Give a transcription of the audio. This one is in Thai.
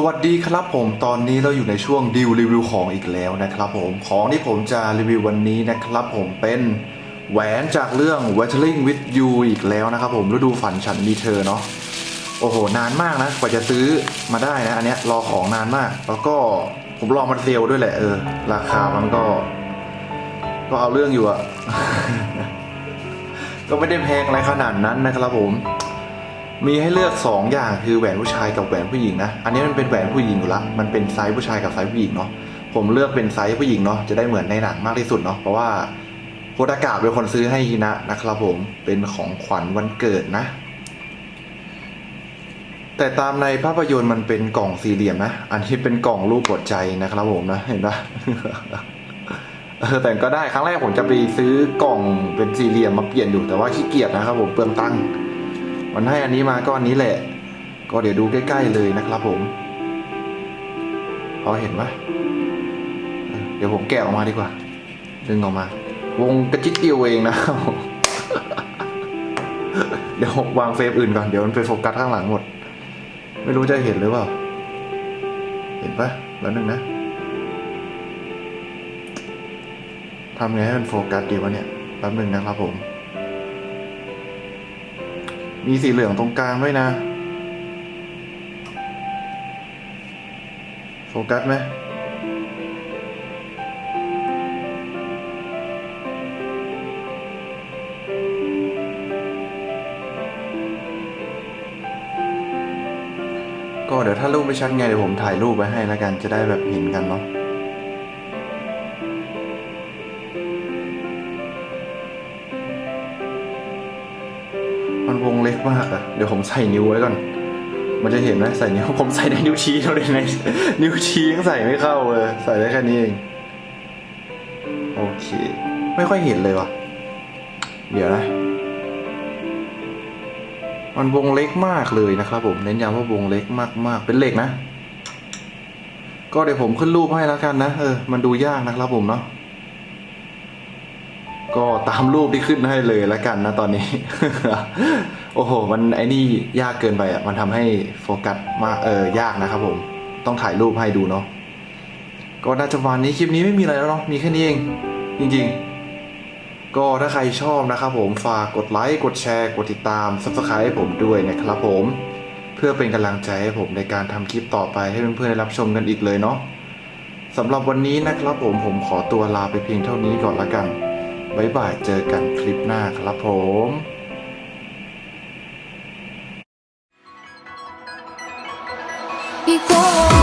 สวัสดีครับผมตอนนี้เราอยู่ในช่วงดิวรีวิวของอีกแล้วนะครับผมของที่ผมจะรีวิววันนี้นะครับผมเป็นแหวนจากเรื่อง Weathering with You อีกแล้วนะครับผมฤดูฝันฉันมีเธอเนาะโอ้โห นานมากนะกว่าจะซื้อมาได้นะ อันเนี้ยรอของนานมาก แล้วก็ผมรอมันเซลด้วยแหละเออ ราคามันก็ ก็เอาเรื่องอยู่อะก็ไม่ได้แพงอะไรขนาดนั้นนะครับผม มีให้เลือก 2 อย่างคือแหวนผู้ชายกับแหวนผู้หญิงนะ อันนี้มันเป็นแหวนผู้หญิงอยู่ละมันเป็นไซส์ผู้ชายกับไซส์ผู้หญิงเนาะ ผมเลือกเป็นไซส์ผู้หญิงเนาะ จะได้เหมือนในหนังมากที่สุดเนาะ เพราะว่าโคดากาเป็นคนซื้อให้ฮินะนะครับผม เป็นของขวัญวันเกิดนะ แต่ตามในภาพยนตร์มันเป็นกล่องสี่เหลี่ยมนะ อันนี้เป็นกล่องรูปหัวใจนะครับผมนะ เห็นปะเออแต่ก็ได้ครั้งแรกผมจะไปซื้อกล่องเป็นสี่เหลี่ยมมาเปลี่ยนอยู่แต่ว่าขี้เกียจนะครับผมเปลืองตังค์ มันให้อันนี้มาก็อันนี้แหละ ก็เดี๋ยวดูใกล้ๆเลยนะครับผม พอเห็นไหมเดี๋ยวผมแกะออกมาดีกว่า ดึงออกมา วงกระจิตเดียวเองนะครับเดี๋ยววางเฟรมอื่นก่อน เดี๋ยวมันไปโฟกัสข้างหลังหมด ไม่รู้จะเห็นหรือเปล่า เห็นปะแล้วนึงนะทำไงให้มันโฟกัสดีวะเนี่ยแป๊บหนึงนะครับผม มีสีเหลืองตรงกลางด้วยนะ โฟกัสไหมก็เดี๋ยวถ้ารูปไม่ชัดไงเดี๋ยวผมถ่ายรูปไว้ให้แล้วกันจะได้แบบเห็นกันเนาะ มันวงเล็กมากอะเดี๋ยวผมใส่นิ้วไว้ก่อน มันจะเห็นไหมใส่นิ้ว ผมใส่ในนิ้วชี้เท่านั้นในนิ้วชี้ยังใส่ไม่เข้าเลย ใส่ได้แค่นี้เอง โอเค ไม่ค่อยเห็นเลยว่ะ เดี๋ยวนะ มันวงเล็กมากเลยนะครับผม เน้นย้ำว่าวงเล็กมากๆ เป็นเหล็กนะ ก็เดี๋ยวผมขึ้นรูปให้แล้วกันนะ เออ มันดูยากนะครับผมเนาะ ก็ตามรูปที่ขึ้นให้เลยแล้วกันนะตอนนี้ โอ้โห มันไอ้นี่ยากเกินไปอะ มันทำให้โฟกัสมากเออยากนะครับผม ต้องถ่ายรูปให้ดูเนาะ ก็น่าจะวันนี้คลิปนี้ไม่มีอะไรแล้วเนาะ มีแค่นี้เอง จริง ๆ ก็ถ้าใครชอบนะครับผม ฝากกดไลค์ กดแชร์ กดติดตาม subscribe ให้ผมด้วยนะครับผม เพื่อเป็นกำลังใจให้ผมในการทำคลิปต่อไปให้เพื่อนๆได้รับชมกันอีกเลยเนาะสำหรับวันนี้นะครับผมผมขอตัวลาไปเพียงเท่านี้ก่อนละกัน บ๊ายบายเจอกันคลิปหน้าครับผม Igual